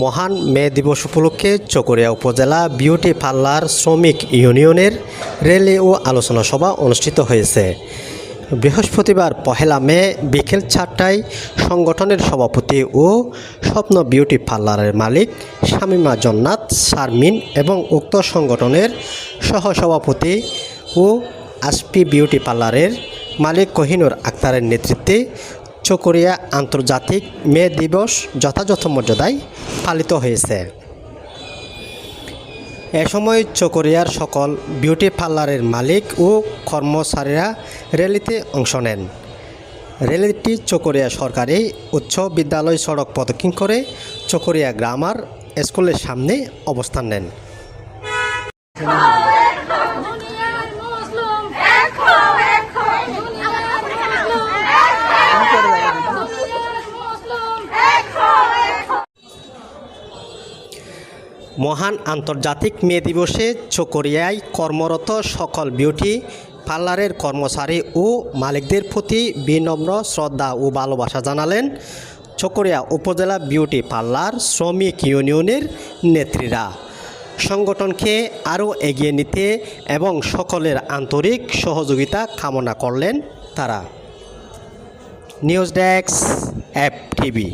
মহান মে দিবস উপলক্ষে চকরিয়া উপজেলা বিউটি পার্লার শ্রমিক ইউনিয়নের র্যালি ও আলোচনা সভা অনুষ্ঠিত হয়েছে। বৃহস্পতিবার পহেলা মে বিকেল চারটায় সংগঠনের সভাপতি ও স্বপ্ন বিউটি পার্লারের মালিক শামিমা জন্নাত, শারমিন এবং উক্ত সংগঠনের সহসভাপতি ও আসপি বিউটি পার্লারের মালিক কোহিনুর আক্তারের নেতৃত্বে চকরিয়া আন্তর্জাতিক মে দিবস যথাযথ মর্যাদায় পালিত হয়েছে। এ সময় চকরিয়ার সকল বিউটি পার্লারের মালিক ও কর্মচারীরা র্যালিতে অংশ নেন। র্যালিটি চকরিয়া সরকারি উচ্চ বিদ্যালয় সড়ক প্রদক্ষিণ করে চকরিয়া গ্রামার স্কুলের সামনে অবস্থান নেন। মহান আন্তর্জাতিক মে দিবসে চকরিয়ায় কর্মরত সকল বিউটি পার্লারের কর্মচারী ও মালিকদের প্রতি বিনম্র শ্রদ্ধা ও ভালোবাসা জানালেন চকরিয়া উপজেলা বিউটি পার্লার শ্রমিক ইউনিয়নের নেত্রীরা। সংগঠনকে আরও এগিয়ে নিতে এবং সকলের আন্তরিক সহযোগিতা কামনা করলেন তারা। News desk app TV.